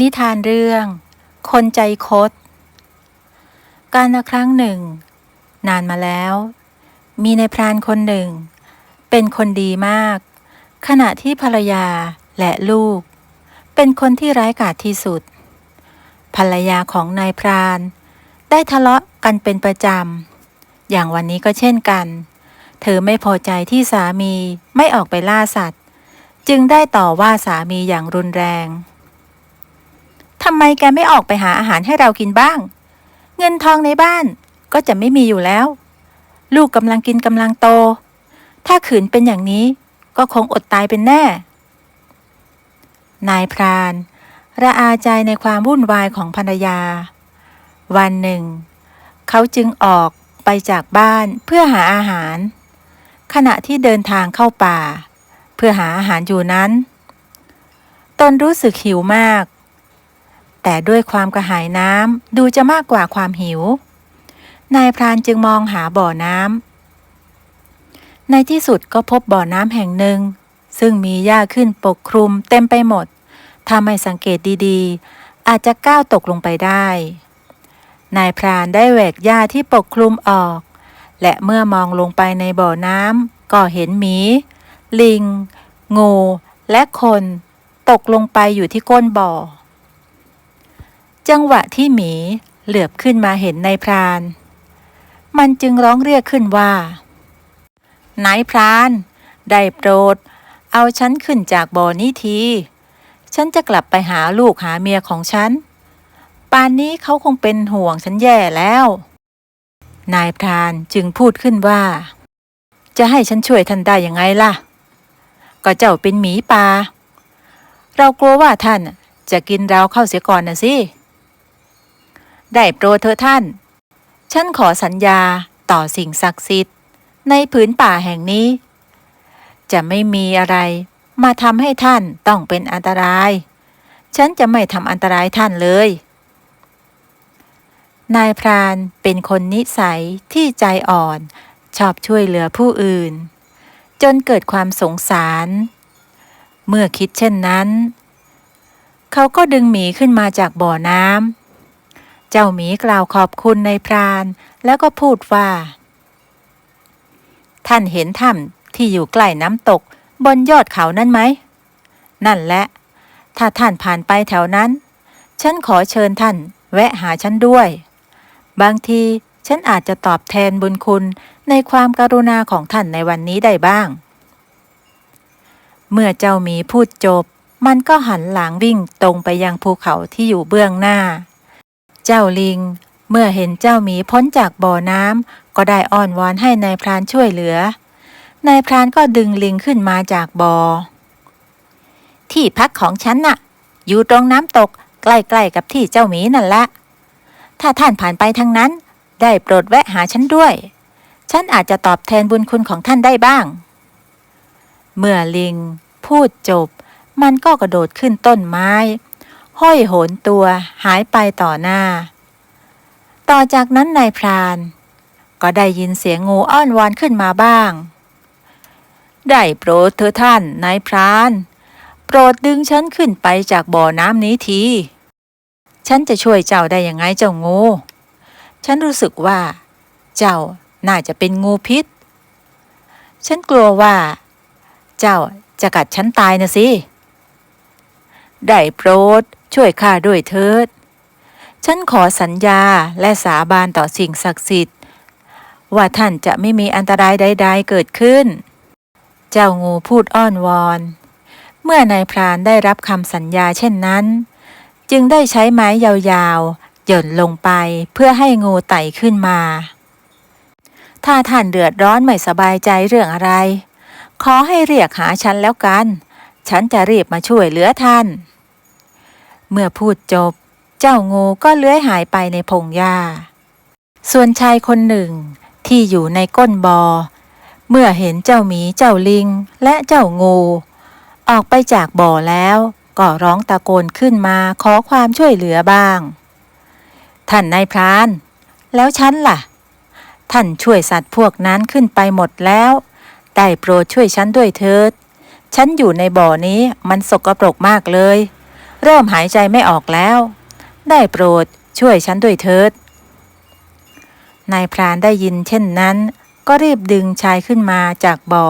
นิทานเรื่อง คนใจคด การละครั้งหนึ่ง นานมาแล้ว มีในายพรานคนหนึ่ง เป็นคนดีมาก ขณะที่ภรรยาและลูก เป็นคนที่ร้ายกาจที่สุด ภรรยาของนายพราน ได้ทะเลาะกันเป็นประจำ อย่างวันนี้ก็เช่นกัน เธอไม่พอใจที่สามีไม่ออกไปล่าสัตว์ จึงได้ต่อว่าสามีอย่างรุนแรง ทำไมแกไม่ออกไปหาอาหารให้เรากินบ้าง เงินทองในบ้านก็จะไม่มีอยู่แล้ว ลูกกำลังกินกำลังโต ถ้าขืนเป็นอย่างนี้ก็คงอดตายเป็นแน่ นายพรานระอาใจในความวุ่นวายของภรรยา วันหนึ่ง เขาจึงออกไปจากบ้านเพื่อหาอาหาร ขณะที่เดินทางเข้าป่า เพื่อหาอาหารอยู่นั้น ตนรู้สึกหิวมาก แต่ด้วยความกระหายน้ำดูจะมากกว่าความหิว นายพรานจึงมองหาบ่อน้ำในที่สุดก็พบบ่อน้ำแห่งหนึ่ง ซึ่งมีหญ้าขึ้นปกคลุมเต็มไปหมด ถ้าไม่สังเกตดีๆ อาจจะก้าวตกลงไปได้ นายพรานได้แหวกหญ้าที่ปกคลุมออก และเมื่อมองลงไปในบ่อน้ำก็เห็นหมี ลิง งู และคน ตกลงไปอยู่ที่ก้นบ่อ จังหวะที่หมีเหลือบขึ้นมาเห็นนายพราน มันจึงร้องเรียกขึ้นว่านายพราน ได้โปรด เอาฉันขึ้นจากบ่อนี้ที ฉันจะกลับไปหาลูกหาเมียของฉัน ป่านนี้เขาคงเป็นห่วงฉันแย่แล้ว นายพรานจึงพูดขึ้นว่า จะให้ฉันช่วยท่านได้ยังไงล่ะ ก็เจ้าเป็นหมีป่าเรากลัวว่าท่านจะกินเราเข้าเสียก่อนนะสิ ได้โปรดเธอะท่าน ฉันขอสัญญาต่อสิ่งศักดิ์สิทธิ์ ในผืนป่าแห่งนี้ จะไม่มีอะไร มาทำให้ท่านต้องเป็นอันตราย ฉันจะไม่ทำอันตรายท่านเลย นายพรานเป็นคนนิสัยที่ใจอ่อน ชอบช่วยเหลือผู้อื่น จนเกิดความสงสาร เมื่อคิดเช่นนั้น เขาก็ดึงหมีขึ้นมาจากบ่อน้ำ เจ้าหมีกล่าวขอบคุณในพรานแล้วก็พูดว่า ท่านเห็นถ้ำที่อยู่ใกล้น้ำตกบนยอดเขานั่นไหม นั่นแหละ ถ้าท่านผ่านไปแถวนั้น ฉันขอเชิญท่านแวะหาฉันด้วย บางทีฉันอาจจะตอบแทนบุญคุณในความการุณาของท่านในวันนี้ได้บ้าง เมื่อเจ้าหมีพูดจบ มันก็หันหลังวิ่งตรงไปยังภูเขาที่อยู่เบื้องหน้า เจ้าลิง เมื่อเห็นเจ้าหมีพ้นจากบ่อน้ำก็ได้อ้อนวอนให้นายพรานช่วยเหลือนายพรานก็ดึงลิงขึ้นมาจากบ่อ ที่พักของฉันน่ะ อยู่ตรงน้ำตกใกล้ๆกับที่เจ้าหมีนั่นละ ถ้าท่านผ่านไปทางนั้น ได้โปรดแวะหาฉันด้วย ฉันอาจจะตอบแทนบุญคุณของท่านได้บ้าง เมื่อลิง พูดจบ มันก็กระโดดขึ้นต้นไม้ ห้อยโหนตัวหายไปต่อหน้า ต่อจากนั้นนายพราน ก็ได้ยินเสียงงูอ้อนวอนขึ้นมาบ้าง ได้โปรดเธอท่านนายพราน โปรดดึงฉันขึ้นไปจากบ่อน้ำนี้ที ฉันจะช่วยเจ้าได้ยังไงเจ้างู ฉันรู้สึกว่า เจ้าน่าจะเป็นงูพิษ ฉันกลัวว่า เจ้าจะกัดฉันตายนะสิได้โปรด ช่วยข้าด้วยเถิด ฉันขอสัญญาและสาบานต่อสิ่งศักดิ์สิทธิ์ ว่าท่านจะไม่มีอันตรายใด ๆ เกิดขึ้น เจ้างูพูดอ้อนวอน เมื่อนายพรานได้รับคำสัญญาเช่นนั้น จึงได้ใช้ไม้ยาวๆหย่นลงไปเพื่อให้งูไต่ขึ้นมา ถ้าท่านเดือดร้อนไม่สบายใจเรื่องอะไร ขอให้เรียกหาฉันแล้วกัน ฉันจะรีบมาช่วยเหลือท่าน เมื่อพูดจบ เจ้างูก็เลื้อยหายไปในพงหญ้า ส่วนชายคนหนึ่งที่อยู่ในก้นบอ่อเมื่อเห็นเจ้าหมีเจ้าลิงและเจ้างู ออกไปจากบ่อแล้วก็ร้องตะโกนขึ้นมาขอความช่วยเหลือบ้าง ท่านนายพราน แล้วฉันล่ะ ท่านช่วยสัตว์พวกนั้นขึ้นไปหมดแล้ว ได้โปรดช่วยฉันด้วยเถิด ฉันอยู่ในบ่อนี้มันสกปรกมากเลย เริ่มหายใจไม่ออกแล้ว ได้โปรดช่วยฉันด้วยเถิด นายพรานได้ยินเช่นนั้น ก็รีบดึงชายขึ้นมาจากบ่อ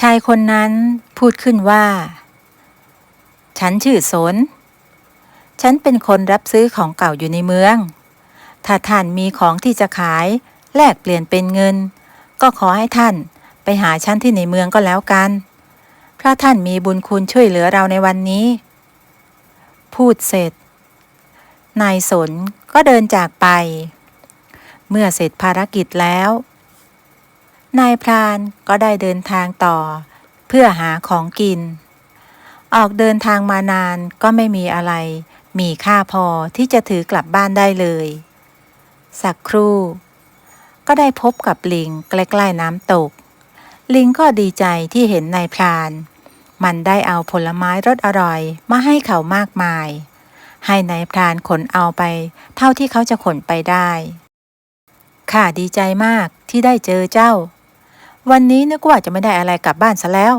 ชายคนนั้นพูดขึ้นว่า ฉันชื่อสน ฉันเป็นคนรับซื้อของเก่าอยู่ในเมือง ถ้าท่านมีของที่จะขายแลกเปลี่ยนเป็นเงิน ก็ขอให้ท่านไปหาฉันที่ในเมืองก็แล้วกัน เพราะท่านมีบุญคุณช่วยเหลือเราในวันนี้ พูดเสร็จ นายสนก็เดินจากไป เมื่อเสร็จภารกิจแล้ว นายพรานก็ได้เดินทางต่อ เพื่อหาของกิน ออกเดินทางมานานก็ไม่มีอะไร มีค่าพอที่จะถือกลับบ้านได้เลย สักครู่ ก็ได้พบกับลิงใกล้ๆน้ำตก ลิงก็ดีใจที่เห็นนายพราน มันได้เอาผลไม้รสอร่อยมาให้เขามากมาย ให้นายพรานขนเอาไป เท่าที่เขาจะขนไปได้ข้าดีใจมากที่ได้เจอเจ้า วันนี้นึกว่าจะไม่ได้อะไรกลับบ้านซะแล้ว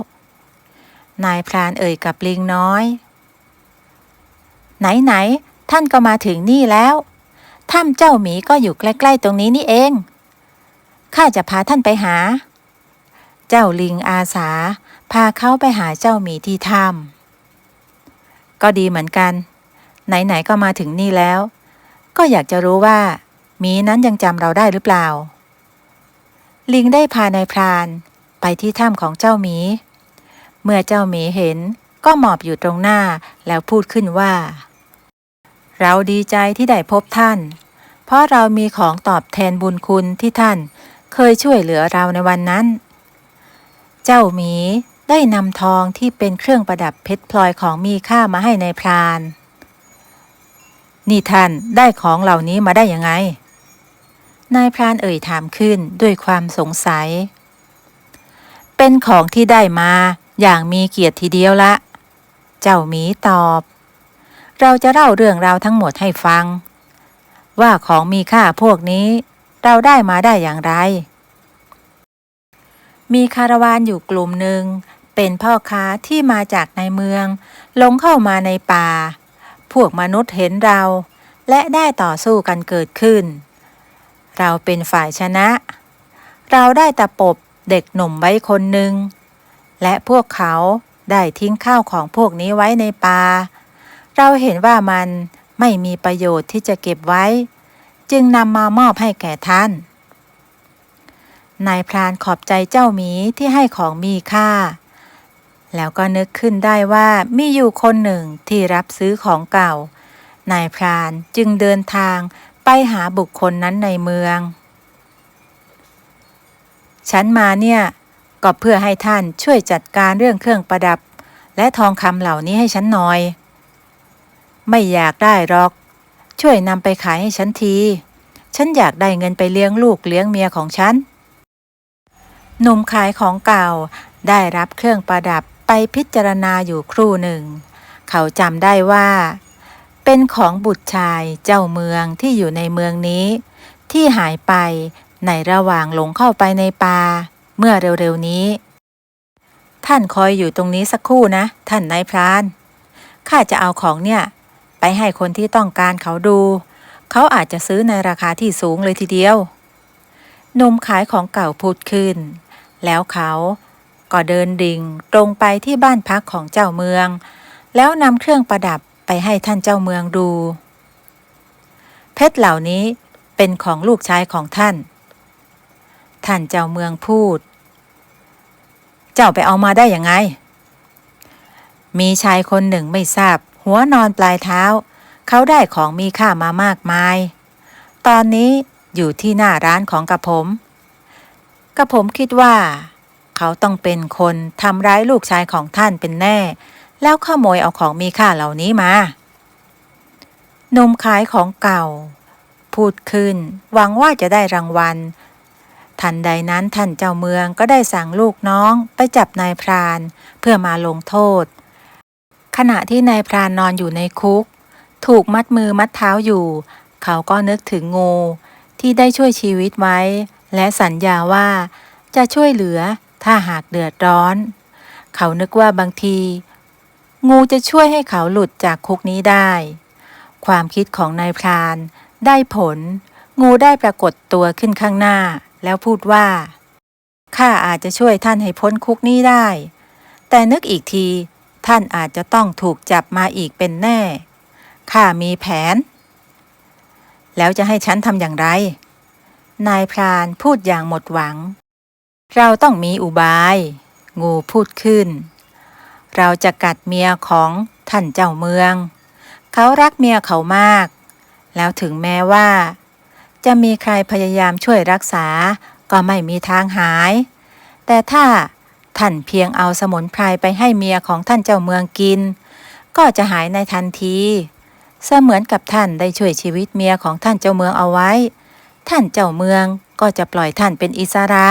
นายพรานเอ่ยกับลิงน้อย ไหนๆท่านก็มาถึงนี่แล้วถ้ำเจ้าหมีก็อยู่ใกล้ๆตรงนี้นี่เองข้าจะพาท่านไปหา เจ้าลิงอาสา พาเขาไปหาเจ้าหมีที่ถ้ำก็ดีเหมือนกัน ไหนๆก็มาถึงนี่แล้ว ก็อยากจะรู้ว่าหมีนั้นยังจำเราได้หรือเปล่า ลิงได้พานายพรานไปที่ถ้ำของเจ้าหมี เมื่อเจ้าหมีเห็นก็หมอบอยู่ตรงหน้าแล้วพูดขึ้นว่า เราดีใจที่ได้พบท่าน เพราะเรามีของตอบแทนบุญคุณที่ท่านเคยช่วยเหลือเราในวันนั้น เจ้าหมี ได้นำทองที่เป็นเครื่องประดับเพชรพลอยของมีค่ามาให้ในายพราน นี่ท่านได้ของเหล่านี้มาได้ยังไง นายพรานเอ่ยถามขึ้นด้วยความสงสัย เป็นของที่ได้มาอย่างมีเกียรติทีเดียวละ เจ้าหมีตอบ เราจะเล่าเรื่องราวทั้งหมดให้ฟัง ว่าของมีค่าพวกนี้เราได้มาได้อย่างไรมีคาราวานอยู่กลุ่มหนึ่ง เป็นพ่อค้าที่มาจากในเมือง ลงเข้ามาในป่า พวกมนุษย์เห็นเรา และได้ต่อสู้กันเกิดขึ้น เราเป็นฝ่ายชนะ เราได้ตะปบเด็กหนุ่มไว้คนหนึ่ง และพวกเขาได้ทิ้งข้าวของพวกนี้ไว้ในป่า เราเห็นว่ามันไม่มีประโยชน์ที่จะเก็บไว้ จึงนำมามอบให้แก่ท่าน นายพรานขอบใจเจ้าหมีที่ให้ของมีค่า แล้วก็นึกขึ้นได้ว่ามีอยู่คนหนึ่งที่รับซื้อของเก่า นายพรานจึงเดินทางไปหาบุคคลนั้นในเมือง ฉันมาเนี่ยก็เพื่อให้ท่านช่วยจัดการเรื่องเครื่องประดับ และทองคำเหล่านี้ให้ฉันหน่อย ไม่อยากได้หรอก ช่วยนำไปขายให้ฉันที ฉันอยากได้เงินไปเลี้ยงลูกเลี้ยงเมียของฉัน หนุ่มขายของเก่าได้รับเครื่องประดับ ไปพิจารณาอยู่ครู่หนึ่ง เขาจำได้ว่า เป็นของบุตรชายเจ้าเมืองที่อยู่ในเมืองนี้ ที่หายไปในระหว่างหลงเข้าไปในป่าเมื่อเร็วๆนี้ ท่านคอยอยู่ตรงนี้สักครู่นะ ท่านนายพรานข้าจะเอาของเนี่ย ไปให้คนที่ต้องการเขาดู เขาอาจจะซื้อในราคาที่สูงเลยทีเดียวหนุ่มขายของเก่าพูดขึ้น แล้วเขา ก็เดินดิ่งตรงไปที่บ้านพักของเจ้าเมือง แล้วนำเครื่องประดับไปให้ท่านเจ้าเมืองดู เพชรเหล่านี้เป็นของลูกชายของท่าน ท่านเจ้าเมืองพูด เจ้าไปเอามาได้ยังไง มีชายคนหนึ่งไม่ทราบ หัวนอนปลายเท้า เขาได้ของมีค่ามามากมาย ตอนนี้อยู่ที่หน้าร้านของกระผม กระผมคิดว่า เขาต้องเป็นคนทำร้ายลูกชายของท่านเป็นแน่ แล้วขโมยเอาของมีค่าเหล่านี้มาหนุ่มขายของเก่า พูดขึ้น หวังว่าจะได้รางวัล ทันใดนั้นท่านเจ้าเมืองก็ได้สั่งลูกน้องไปจับนายพรานเพื่อมาลงโทษ ขณะที่นายพรานนอนอยู่ในคุก ถูกมัดมือมัดเท้าอยู่ เขาก็นึกถึงงูที่ได้ช่วยชีวิตไว้ และสัญญาว่าจะช่วยเหลือ ถ้าหากเดือดร้อน เขานึกว่าบางที งูจะช่วยให้เขาหลุดจากคุกนี้ได้ ความคิดของนายพรานได้ผล งูได้ปรากฏตัวขึ้นข้างหน้า แล้วพูดว่า ข้าอาจจะช่วยท่านให้พ้นคุกนี้ได้ แต่นึกอีกทีท่านอาจจะต้องถูกจับมาอีกเป็นแน่ ข้ามีแผน แล้วจะให้ฉันทำอย่างไร นายพรานพูดอย่างหมดหวัง เราต้องมีอุบาย งูพูดขึ้น เราจะกัดเมียของท่านเจ้าเมือง เขารักเมียเขามาก แล้วถึงแม้ว่า จะมีใครพยายามช่วยรักษาก็ไม่มีทางหาย แต่ถ้าท่านเพียงเอาสมุนไพรไปให้เมียของท่านเจ้าเมืองกิน ก็จะหายในทันที เสมือนกับท่านได้ช่วยชีวิตเมียของท่านเจ้าเมืองเอาไว้ ท่านเจ้าเมืองก็จะปล่อยท่านเป็นอิสระ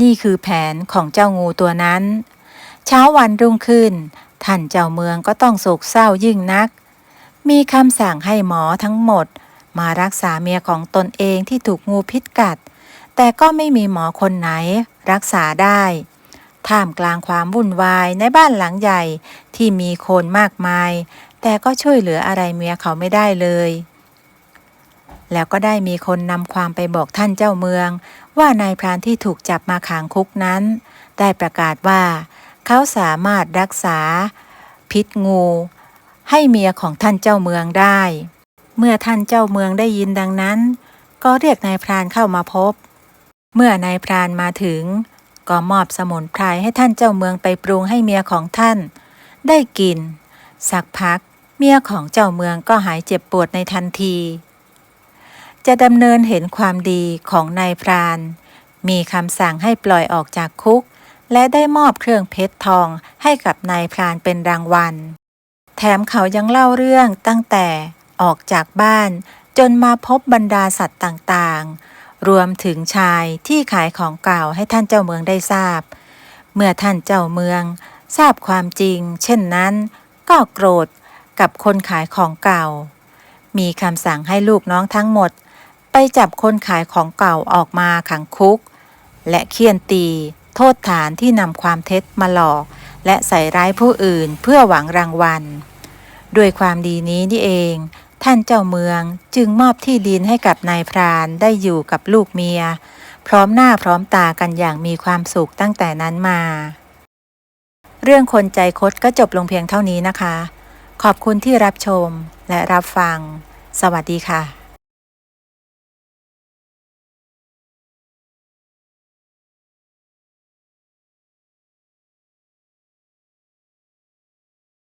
นี่คือแผนของเจ้างูตัวนั้น เช้าวันรุ่งขึ้น ท่านเจ้าเมืองก็ต้องโศกเศร้ายิ่งนัก มีคำสั่งให้หมอทั้งหมด มารักษาเมียของตนเองที่ถูกงูพิษกัด แต่ก็ไม่มีหมอคนไหนรักษาได้ ท่ามกลางความวุ่นวายในบ้านหลังใหญ่ที่มีคนมากมาย แต่ก็ช่วยเหลืออะไรเมียเขาไม่ได้เลย แล้วก็ได้มีคนนำความไปบอกท่านเจ้าเมือง ว่านายพรานที่ถูกจับมาขังคุกนั้น ได้ประกาศว่า เขาสามารถรักษา พิษงู ให้เมียของท่านเจ้าเมืองได้ เมื่อท่านเจ้าเมืองได้ยินดังนั้น ก็เรียกนายพรานเข้ามาพบ เมื่อนายพรานมาถึง ก็มอบสมุนไพรให้ท่านเจ้าเมืองไปปรุงให้เมียของท่าน ได้กิน สักพัก เมียของเจ้าเมืองก็หายเจ็บปวดในทันที จะดำเนินเห็นความดีของนายพราน มีคำสั่งให้ปล่อยออกจากคุก และได้มอบเครื่องเพชรทองให้กับนายพรานเป็นรางวัล แถมเขายังเล่าเรื่องตั้งแต่ออกจากบ้านจนมาพบบรรดาสัตว์ต่างๆ รวมถึงชายที่ขายของเก่าให้ท่านเจ้าเมืองได้ทราบ เมื่อท่านเจ้าเมือง ทราบความจริง เช่นนั้น ก็โกรธกับคนขายของเก่า มีคำสั่งให้ลูกน้องทั้งหมด ไปจับคนขายของเก่าออกมาขังคุก และเคี่ยนตี โทษฐานที่นำความเท็จมาหลอก และใส่ร้ายผู้อื่นเพื่อหวังรางวัล ด้วยความดีนี้นี่เอง ท่านเจ้าเมืองจึงมอบที่ดินให้กับนายพรานได้อยู่กับลูกเมีย พร้อมหน้าพร้อมตากันอย่างมีความสุขตั้งแต่นั้นมา เรื่องคนใจคดก็จบลงเพียงเท่านี้นะคะ ขอบคุณที่รับชมและรับฟัง สวัสดีค่ะ